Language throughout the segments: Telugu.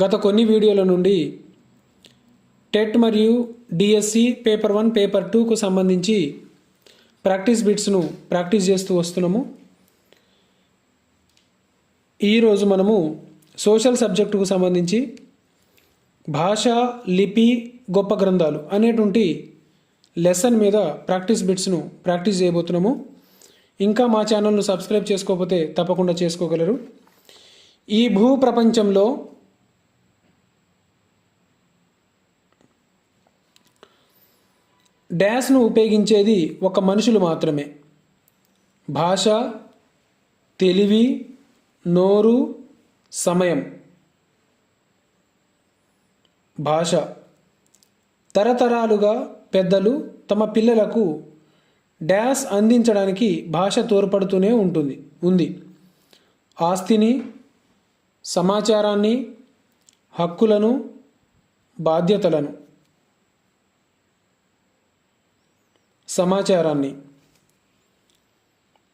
గత కొన్ని వీడియోల నుండి టెట్ మరియు డిఎస్సి పేపర్ వన్ పేపర్ టూకు సంబంధించి ప్రాక్టీస్ బిట్స్ను ప్రాక్టీస్ చేస్తూ వస్తున్నాము. ఈరోజు మనము సోషల్ సబ్జెక్టుకు సంబంధించి భాష లిపి గొప్ప గ్రంథాలు అనేటువంటి లెసన్ మీద ప్రాక్టీస్ బిట్స్ను ప్రాక్టీస్ చేయబోతున్నాము. ఇంకా మా ఛానల్ను సబ్స్క్రైబ్ చేసుకోకపోతే తప్పకుండా చేసుకోగలరు. ఈ భూ ప్రపంచంలో డ్యాష్ను ఉపయోగించేది ఒక మనుషులు మాత్రమే. భాష తెలివి నోరు సమయం. భాష. తరతరాలుగా పెద్దలు తమ పిల్లలకు డ్యాష్ అందించడానికి భాష తోడ్పడుతూనే ఉంటుంది ఉంది. ఆస్తిని సమాచారాన్ని హక్కులను బాధ్యతలను. సమాచారాన్ని.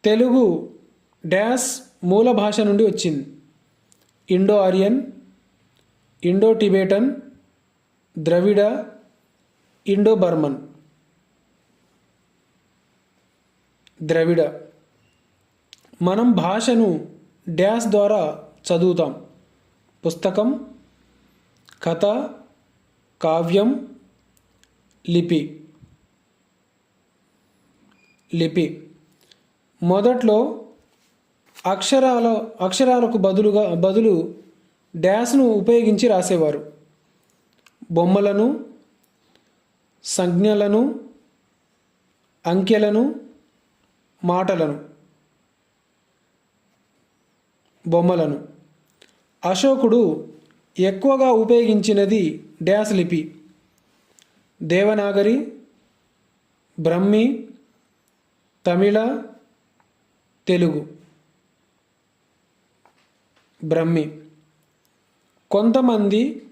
తెలుగు డ్యాస్ మూల భాష నుండి వచ్చింది. Indo Aryan Indo Tibetan Dravida Indo Burman Dravida. మనం భాషను డాష్ ద్వారా చదువుతాం. పుస్తకం కథ కావ్యం లిపి. లిపి. మొదట్లో అక్షరాల అక్షరాలకు బదులుగా బదులు డ్యాస్ను ఉపయోగించి రాసేవారు. బొమ్మలను సంజ్ఞలను అంకెలను మాటలను బొమ్మలను. అశోకుడు ఎక్కువగా ఉపయోగించినది డ్యాస్ లిపి. దేవనాగరి బ్రహ్మి తమిళ తెలుగు బ్రహ్మి. కొంతమంది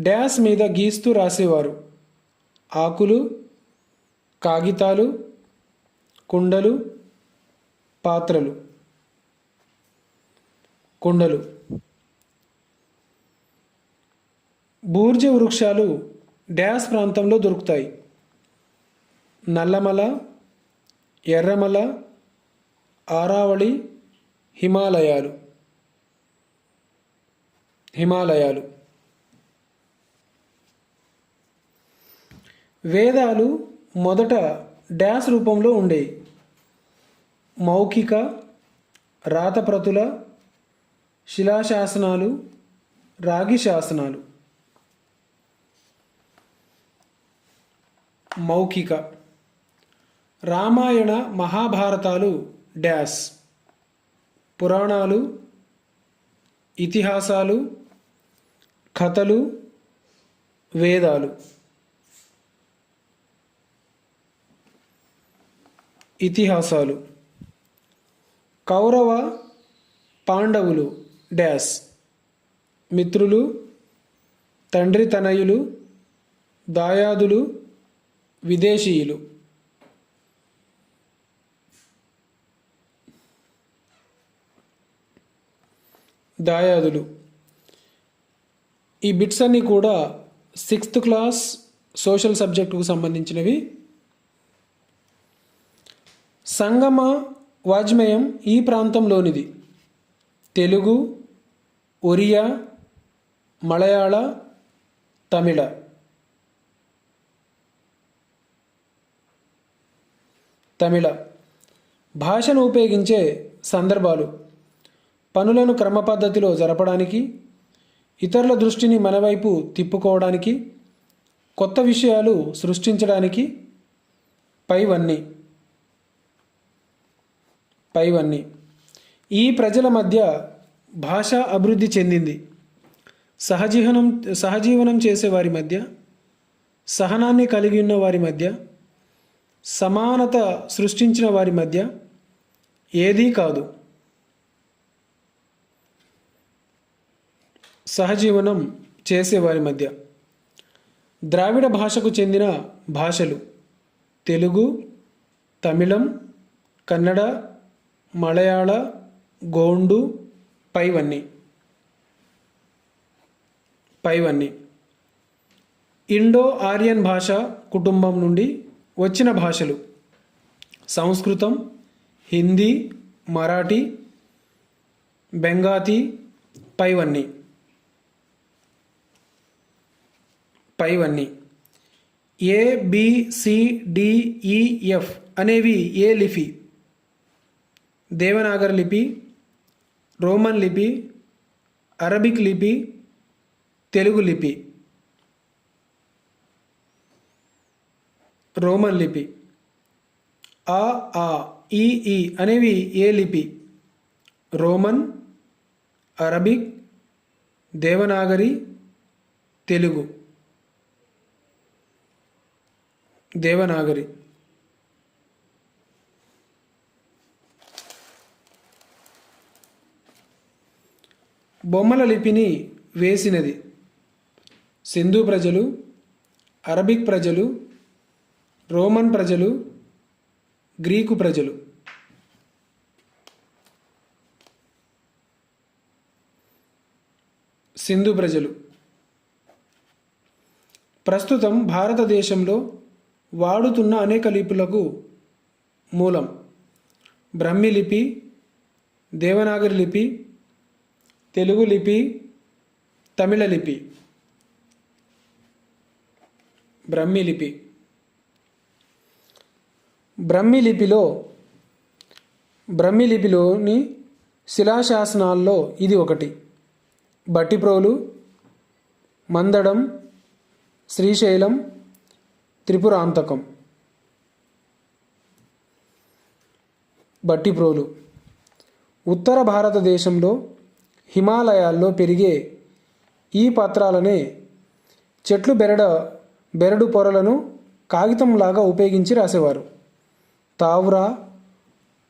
డ్యాస్ మీద గీస్తూ రాసేవారు. ఆకులు కాగితాలు కుండలు పాత్రలు. కుండలు. బూర్జ వృక్షాలు డ్యాస్ ప్రాంతంలో దొరుకుతాయి. నల్లమల ఎర్రమల ఆరావళి హిమాలయాలు. హిమాలయాలు. వేదాలు మొదట డ్యాస్ రూపంలో ఉండేవి మౌఖిక రాతప్రతుల శిలాశాసనాలు రాగి శాసనాలు మౌఖిక రామాయణ మహాభారతాలు డ్యాస్. పురాణాలు ఇతిహాసాలు కథలు వేదాలు. ఇతిహాసాలు. కౌరవ పాండవులు డ్యాస్. మిత్రులు తండ్రి తనయులు దాయాదులు విదేశీయులు. దాయాదులు. ఈ బిట్స్ అన్నీ కూడా సిక్స్త్ క్లాస్ సోషల్ సబ్జెక్టుకు సంబంధించినవి. సంగమ వాజ్మేయం ఈ ప్రాంతంలోనిది. తెలుగు ఒరియా మలయాళ తమిళ. తమిళ. భాషను ఉపయోగించే సందర్భాలు. పనులను క్రమ పద్ధతిలో జరపడానికి ఇతరుల దృష్టిని మన వైపు తిప్పుకోవడానికి కొత్త విషయాలు సృష్టించడానికి పైవన్నీ. పైవన్నీ. ఈ ప్రజల మధ్య భాష అభివృద్ధి చెందింది. సహజీవనం సహజీవనం చేసే వారి మధ్య సహనాన్ని కలిగి ఉన్న వారి మధ్య సమానత సృష్టించిన వారి మధ్య ఏదీ కాదు. సహజీవనం చేసేవారి మధ్య. ద్రావిడ భాషకు చెందిన భాషలు తెలుగు తమిళం కన్నడ మలయాళ గోండు పైవన్నీ. పైవన్నీ. ఇండో ఆర్యన్ భాష కుటుంబం నుండి వచ్చిన భాషలు. సంస్కృతం హిందీ మరాఠీ బెంగాతీ పైవన్నీ. పైవన్నీ. ఏ బిసిడిఈఎఫ్ ఎఫ్ అనేవి ఏ లిపి? దేవనాగర్ లిపి రోమన్ లిపి అరబిక్ లిపి తెలుగు లిపి. రోమన్ లిపి. ఆ ఆ ఈఈ ఈ అనేవి ఏ లిపి? Roman Arabic Devanagari Telugu. Devanagari. బొమ్మల లిపిని వేసినది సింధు ప్రజలు అరబిక్ ప్రజలు రోమన్ ప్రజలు గ్రీకు ప్రజలు. సింధు ప్రజలు. ప్రస్తుతం భారతదేశంలో వాడుతున్న అనేక లిపులకు మూలం. బ్రహ్మి లిపి దేవనాగరి లిపి తెలుగు లిపి తమిళ లిపి. బ్రహ్మి లిపి. బ్రహ్మి లిపిలో బ్రహ్మి లిపిలోని శిలాశాసనాల్లో ఇది ఒకటి. బట్టిప్రోలు మందడం శ్రీశైలం త్రిపురాంతకం. బట్టిప్రోలు. ఉత్తర భారతదేశంలో హిమాలయాల్లో పెరిగే ఈ పత్రాలనే చెట్లు బెరడ బెరడు పొరలను కాగితంలాగా ఉపయోగించి రాసేవారు. తావ్రా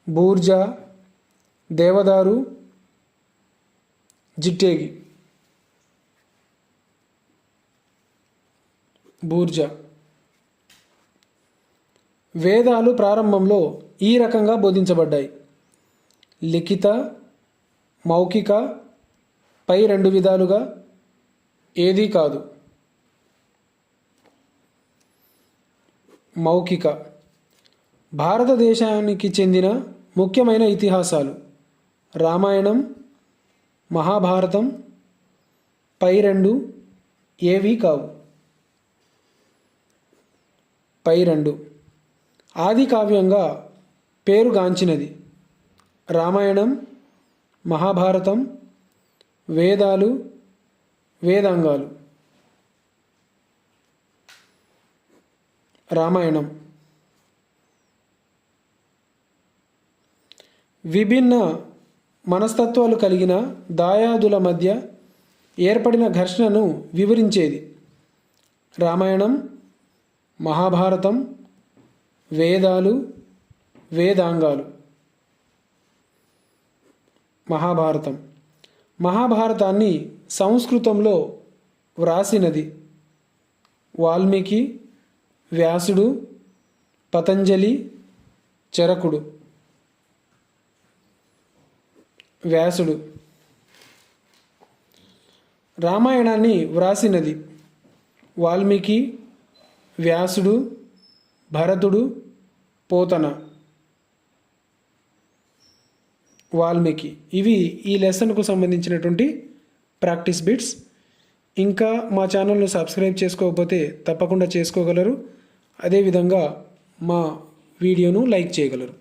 బూర్జా దేవదారు జిట్టేగి. బూర్జా. వేదాలు ప్రారంభంలో ఈ రకంగా బోధించబడ్డాయి. లిఖిత మౌఖిక పై రెండు విధాలుగా ఏదీ కాదు. మౌఖిక భారతదేశానికి చెందిన ముఖ్యమైన ఇతిహాసాలు రామాయణం మహాభారతం పై రెండు ఏవీ కావు. పై రెండు ఆది కావ్యంగా పేరుగాంచినది రామాయణం మహాభారతం వేదాలు వేదాంగాలు. రామాయణం. విభిన్న మనస్తత్వాలు కలిగిన దాయాదుల మధ్య ఏర్పడిన ఘర్షణను వివరించేది. రామాయణం మహాభారతం వేదాలు వేదాంగాలు. మహాభారతం. మహాభారతాన్ని సంస్కృతంలో వ్రాసినది వాల్మీకి వ్యాసుడు పతంజలి చరకుడు. వ్యాసుడు. రామాయణాన్ని వ్రాసినది వాల్మీకి వ్యాసుడు భరతుడు పోతన వాల్మీకి. ఇవి ఈ లెసన్కు సంబంధించినటువంటి ప్రాక్టీస్ బిట్స్. ఇంకా మా ఛానల్ను సబ్స్క్రైబ్ చేసుకోకపోతే తప్పకుండా చేసుకోగలరు. అదేవిధంగా మా వీడియోను లైక్ చేయగలరు.